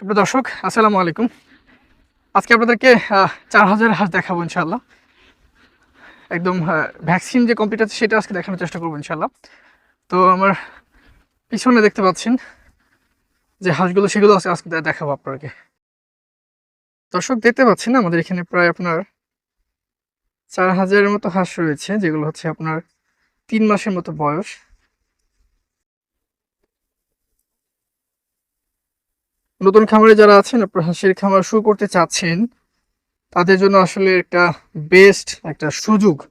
সুপ্রিয় দর্শক, আসসালামু আলাইকুম। আজকে আপনাদেরকে চার হাজার হাঁস দেখাবো ইনশাল্লাহ একদম ভ্যাকসিন যে কমপ্লিট আছে সেটা আজকে দেখানোর চেষ্টা করব ইনশাল্লাহ তো আমার পিছনে দেখতে পাচ্ছেন যে হাঁসগুলো, সেগুলো আছে, আজকে দেখাবো আপনাকে দর্শক, দেখতে পাচ্ছেন আমাদের এখানে প্রায় আপনার চার হাজারের মতো হাঁস রয়েছে, যেগুলো হচ্ছে আপনার তিন মাসের মতো বয়স। নতুন খামারে যারা আছেন, আপনার হাঁসের খামার শুরু করতে চাচ্ছেন, তাদের জন্য আসলে একটা বেস্ট একটা সুযোগ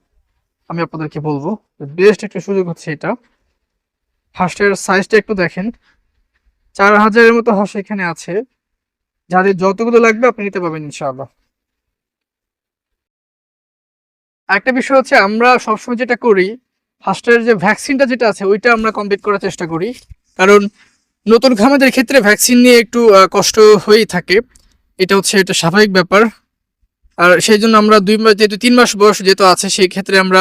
আমি আপনাদেরকে বলব। বেস্ট একটা সুযোগ হচ্ছে এটা। হাঁসটার সাইজটা একটু দেখেন। চার হাজারের মতো হাঁস এখানে আছে। যাদের যতগুলো লাগবে আপনি নিতে পারবেন ইনশাআল্লাহ। একটা বিষয় হচ্ছে আমরা সবসময় যেটা করি, হাঁসটার যে ভ্যাকসিনটা যেটা আছে, ওইটা আমরা কমপ্লিট করার চেষ্টা করি। কারণ নতুন খামারদের ক্ষেত্রে ভ্যাকসিন নিয়ে একটু কষ্ট হয়েই থাকে। এটা হচ্ছে, এটা স্বাভাবিক ব্যাপার। আর সেই জন্য আমরা দুই মাস যেহেতু তিন মাস বয়স যেহেতু আছে, সেই ক্ষেত্রে আমরা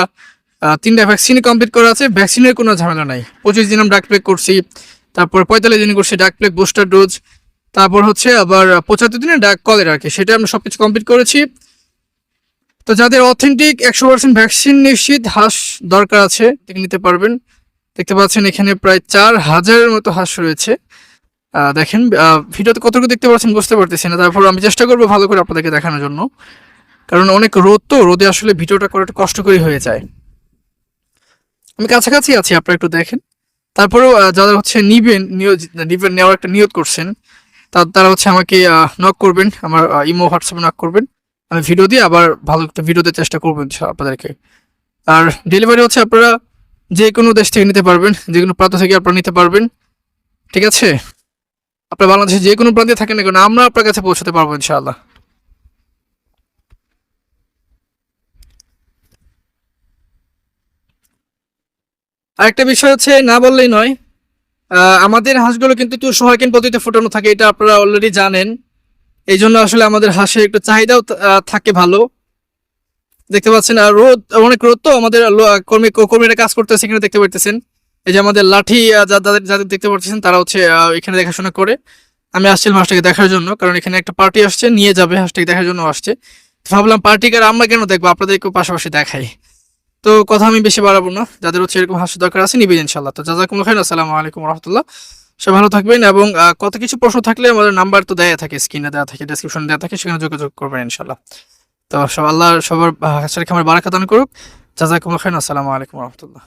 তিনটা ভ্যাকসিনই কমপ্লিট করা আছে। ভ্যাকসিনের কোনো ঝামেলা নাই। পঁচিশ দিন আমরা ডাক করছি, তারপর পঁয়তাল্লিশ দিন করছি ডাক প্লেক বুস্টার ডোজ তারপর হচ্ছে আবার পঁচাত্তর দিনে ডাক কলের আর কি। সেটা আমরা সব কিছু কমপ্লিট করেছি। তো যাদের অথেন্টিক একশো পার্সেন্ট ভ্যাকসিন নিশ্চিত, হাঁস দরকার আছে নিতে পারবেন। দেখতে পাচ্ছেন এখানে প্রায় চার হাজারের মতো হাঁস রয়েছে। দেখেন ভিডিওতে কতটুকু দেখতে পাচ্ছেন বুঝতে পারতেছি না। তারপর আমি চেষ্টা করব ভালো করে আপনাদেরকে দেখানোর জন্য। কারণ অনেক রোদ তো, রোদে আসলে ভিডিওটা করা একটু কষ্টকরই হয়ে যায়। আমি কাছাকাছি আছি, আপনারা একটু দেখেন। তারপরেও যারা হচ্ছে নিবেন নিয়োগ নিবেন, নেওয়ার একটা নিয়োগ করছেন তারা হচ্ছে আমাকে নক করবেন, আমার ইমো, হোয়াটসঅ্যাপে নক করবেন। আমি ভিডিও দিয়ে আবার ভালো একটা ভিডিওতে চেষ্টা করব ইনশাল্লাহ আপনাদেরকে। আর ডেলিভারি হচ্ছে আপনারা যে কোনো দেশ থেকে নিতে পারবেন যে কোনো প্রান্ত থেকে আপনারা নিতে পারবেন, ঠিক আছে? আপনার বাংলাদেশে যে কোনো প্রান্তে থাকেন না কেন, আমরা আপনার কাছে পৌঁছাতে পারব ইনশাআল্লাহ। আরেকটা বিষয় হচ্ছে, না বললেই নয় আমাদের হাঁসগুলো কিন্তু একটু সহায়কেন পদ্ধতিতে ফোটানো থাকে, এটা আপনারা অলরেডি জানেন। এই জন্য আসলে আমাদের হাঁসের একটু চাহিদাও থাকে ভালো। দেখতে পাচ্ছেন, আর রোদ, অনেক রোদ তো, আমাদের কর্মী কর্মীরা কাজ করতেছে এখানে দেখতে পারতেছেন। এই যে আমাদের লাঠি যাদের যাদের দেখতে পাচ্ছেন তারা হচ্ছে এখানে দেখাশোনা করে। আমি আসছিলাম হাঁসটাকে দেখার জন্য, কারণ এখানে একটা পার্টি আসছে, নিয়ে যাবে হাঁসটাকে দেখার জন্য আসছে। ভাবলাম পার্টি কার আমরা কেন দেখব? আপনাদেরকেও পাশাপাশি দেখাই। তো কথা আমি বেশি বাড়াবো না, যাদের হচ্ছে এরকম হাঁস দরকার আছে, নিবেন ইনশাল্লাহ তো জাজাকুম খাইন আসসালামু আলাইকুম রহমতুল্লাহ। সব ভালো থাকবেন, এবং কত কিছু প্রশ্ন থাকলে আমাদের নাম্বার তো দেয়া থাকে স্ক্রিনে দেওয়া থাকে ডেসক্রিপশনে দেওয়া থাকে, সেখানে যোগাযোগ করবেন ইনশাল্লাহ তো সব আল্লাহ সবার হাঁসের খামার বারাকা দান করুক জাজাকুম খাইন আসসালামু আলাইকুম রহমতুল্লাহ।